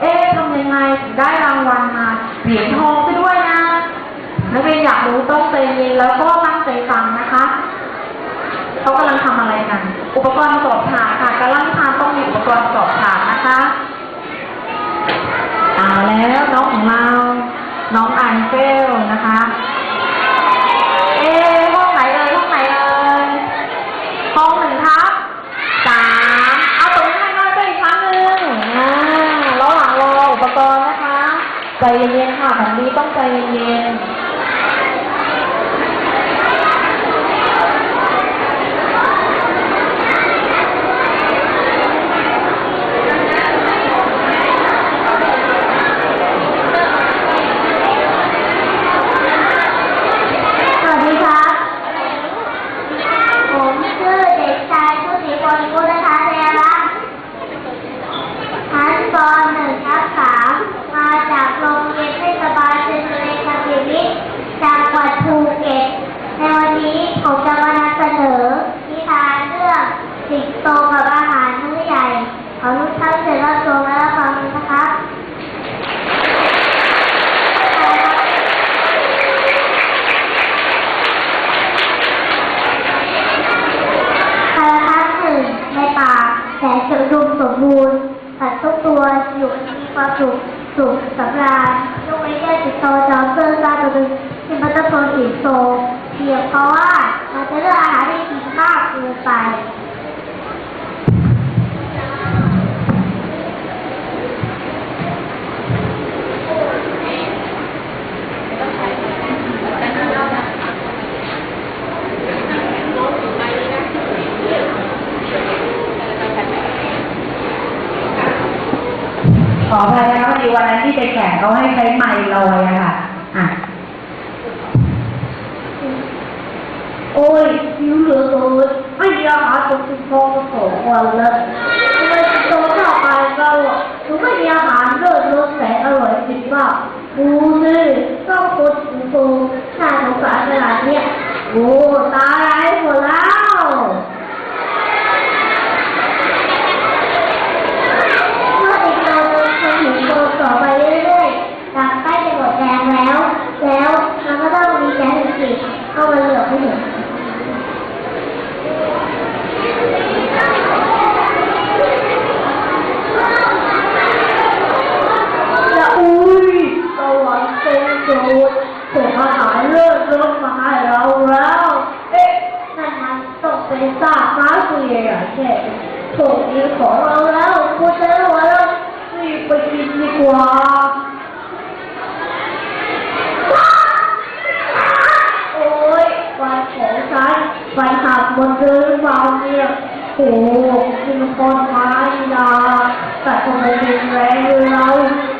เอ๊ะทำยังไงถึงได้รางวัลมาเหรียญทองซะด้วยนะ นักเรียนอยากรู้ต้องใจเย็นแล้วก็ตั้งใจฟังนะคะเขากำลังทำอะไรกัน อุปกรณ์ประกอบฉากค่ะการเล่านิทานต้องมีอุปกรณ์ประกอบฉากนะคะเอาแล้วน้องของเรา น้องอันเฟลนะคะ เอ๊ะห้องไหนเอ่ยห้องไหนเอ่ยห้องหนึ่งทับสามเอาตรงนี้ให้น้อยไปอีกครั้งหนึ่งอ่าระหว่างรออุปกรณ์นะคะ ใจเย็นๆค่ะ ของดีต้องใจเย็นๆ สวัสดีครับ ผมชื่อเด็กชายชุติพลกุลธาเทระชั้นป .1 ทับ3มาจากโรงเรียนเทศบาลเซนเลคาบิมิจังหวัดภูเก็ต ในวันนี้ผมจะมานำเสนอนิทานเรื่องสิงโตกับอาหารมื้อใหญ่ขอทุกท่านเสร็จรับชมและรับฟังนะครับ คาราคัสหนึ่งในป่าแสนจะอุดมสมบูรณ์สัตว์ทุกตัวอยู่มี ความสุขสุขสำราญยกเว้นแค่จิตโตจอมเซอร์ซาตัวหนึ่งที่มันจะทนสิงโตเพียงเพราะว่ามันจะเลือกอาหารที่กินมากเกินไป หิวเหลือเกินไม่มีอาหารจนสิบโมงสองวันแล้วทำไมสิงโตชอไปเราอะถึงไม่มีอาหารเลิศรสแสนอร่อยจริงป่ะกูนี่ต้องคนสิงโตน่าสงสารขนาดเนี้ยโอ้ตายไอ้หมดแล้วเมื่อสิงโตมันหิวโตต่อไปเรื่อยๆตามใกล้จะหมดแรงแล้ว แล้วมันก็ต้องมีแก๊สอีกเข้ามาเหลือไม่เห็น และอุ้ยตะวันเต็มสูดส่งอาหารเลิศรสมาให้เราแล้ว เอ๊ะนั่นมันต้องเป็นซากม้าตัวใหญ่แค่โชคดีของเราแล้วคุณจะได้ว่าเรารีบไปกินดีกว่าโอ้ยฟันของฉันฟันหักหมดเลยหรือเปล่าเนี่ยโอ้โหกินคนไม้นาแต่ทำไมเป็นแรงเรา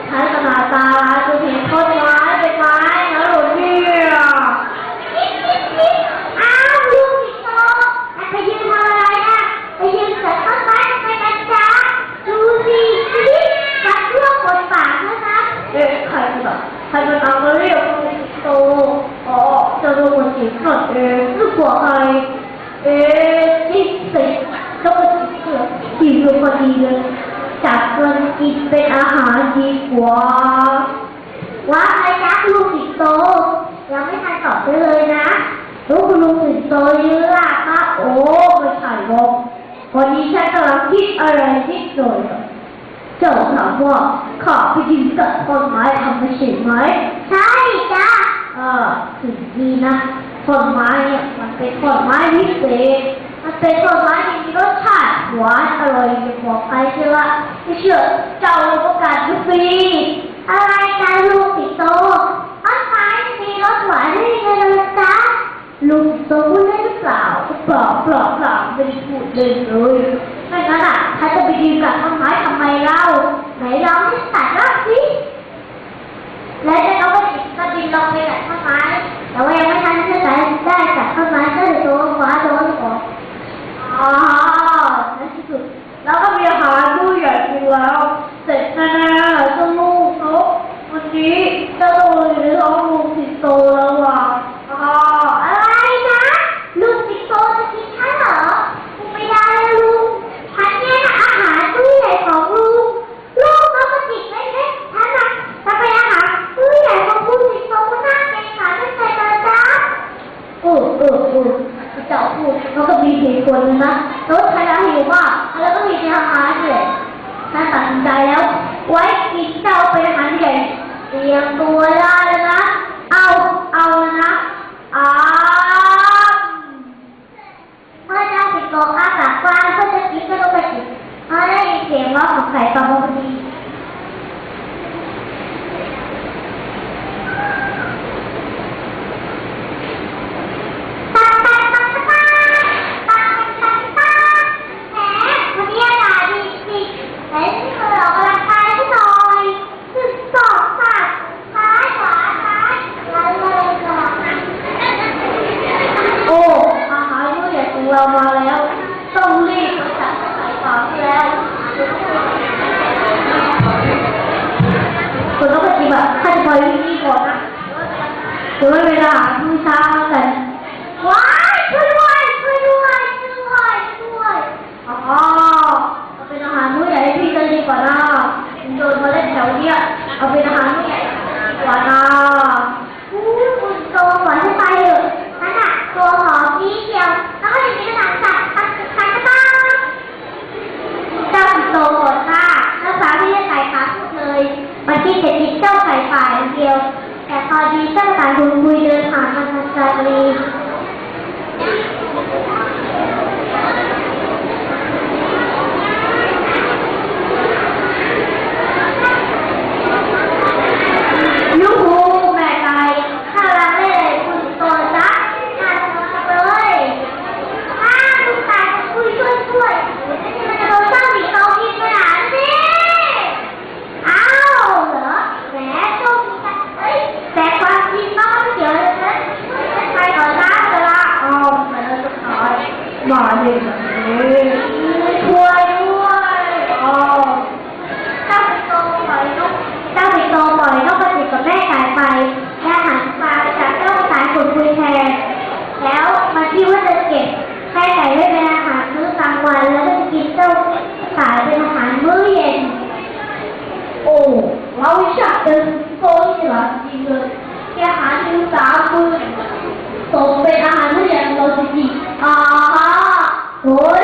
ใช้ขนาดตาจะเห็นต้นไม้เป็นไม้นะหรอเนี่ยอ้าวลูกพี่โตไปยืนทำอะไรอะไปยืนเสร็จต้นไม้ไปกันจ้าดูสินี่กัดเพื่อคนปากนะคะเอ๊ะใคร มันแบบใครมันเอามาเรียกลูกพี่โตอ๋อจะรู้ว่าสิงขัดเองรือกว่าใครเอ๊ะนี่สิก็มาเกือบกินลงพอดีเลยจัดเงินกินเป็นอาหารดีกว่าว่าอะไรนะลูกสิงโตยังไม่ทันตอบได้เลยนะลูกลุงสิงโตยื้อล่ะครับโอ้ไม่ใช่หรอกวันนี้ฉันกำลังคิดอะไรนิดหน่อยเจ้าถามว่า ข้าไปยินกับต้นไม้ทำไม่ใช่ไหมใช่จ้าเออถึงดีนะต้นไม้เนี่ยมันเป็นต้นไม้พิเศษมันเป็นต้นไม้ที่มีรสชาติหวานอร่อยอย่าบอกใครเชื่อว่าไม่เชื่อเจ้าประกาศทุกปีอะไรกันลูกสิงโตต้นไม้มีรสหวานได้ยังไงล่ะจ๊ะลูกสิงโตพูดได้หรือเปล่าเปล่าเปล่าเปล่าไม่ได้พูดเลยเลยไม่งั้นอะถ้าจะไปยืนกับต้นไม้ทำไมเล่า ไหนลองให้ตัดรากสิและจะต้องไปก็บินลงไปกับต้นไม้แต่ว่ายังไม่ทันที่จะได้จากต้นไม้ก็เลยโดนฟ้าโดนก่อนอ๋อในที่สุดแล้วก็มี 要多 เรามาแล้ว ต้องรีบไปจัดสายฟ้าแล้วคุณต้องปฏิบัติขั้นตอนนี้ก่อนนะเดี๋ยวเวลาพรุ่งเช้าแต่ว้ายช่วยด้วยช่วยด้วยช่วยด้วยช่วยอ๋อเอาเป็นอาหารมื้อใหญ่พี่กัดีกว่านะโดนมาเล่นแถวเนี้ยเอาเป็นอาหารมื้อใหญ่กว่านะาคุณโตกว่าที่ไปเถอะนั่นอะตัวหอ โตก่อนค่นักสาวที่จะขายขาพูกเลย มันคิดจะคิดเจ้าไก่ฝ่ายเดียว แต่พอดีเจ้าสายคุณคุยเดินผ่าน Hoy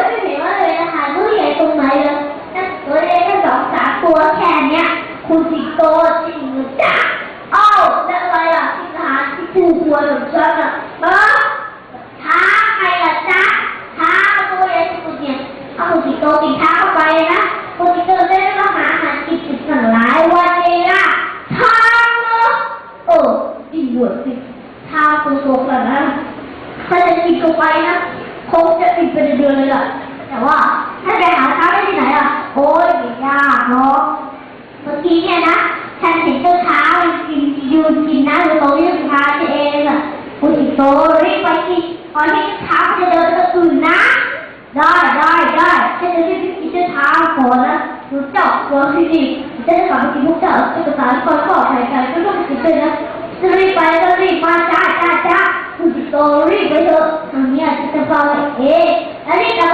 จริงๆจะได้ข่าวจริงพวกเจ้าเอกสารคอนก็ออกรายการก็ต้องติดเลยนะจะรีบไปก็รีบมาจ้าจ้าจ้าคุณติดต่อรีบไปเถอะทางนี้จะจะพอเอ๊ะอันนี้เรา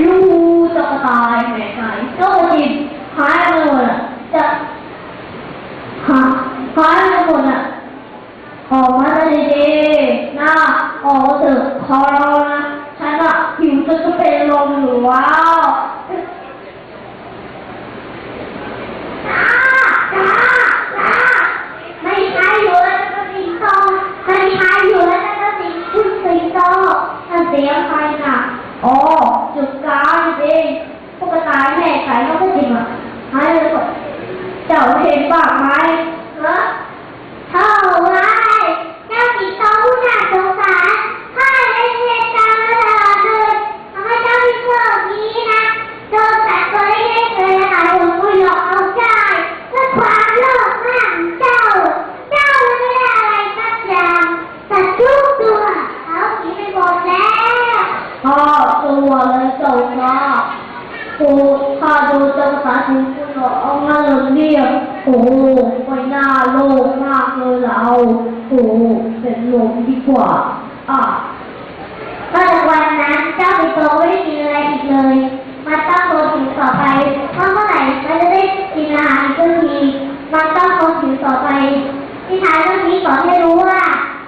ยูจะตายไหนไหนเจ้าดินหายไปหมดอะจะหาหายไปหมดอะออกมาได้ดีหน้าออกเถอะคอรานะฉันอะผิวจะก็เป็นลมหรือวะ โอ้ข้าโดูจังสาถึงคุณหมอเอาหน้าเรียบโอ้ไม่น่าโลกมากเลยเราโอ้เป็นลมดีกว่าอะก็แต่วันนั้นเจ้าปิโตไม่ได้กินอะไรอีกเลยมานต้องรอถึงต่อไปถ้าเมื่อไหร่มันจะได้กินอาหารเพื่อทีมานต้องรอถึงต่อไปที่ท้ายเรื่องนี้สอให้รู้ว่า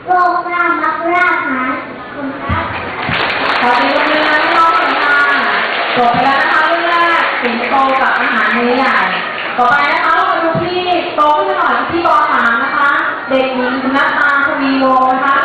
โลกหน้ามักรากหาคุณครับ ต่อไปนะคะเรามาดูที่โตขึ้นหน่อยที่ป .3 นะคะ เด็กหญิงนัตตาทวีวงนะคะ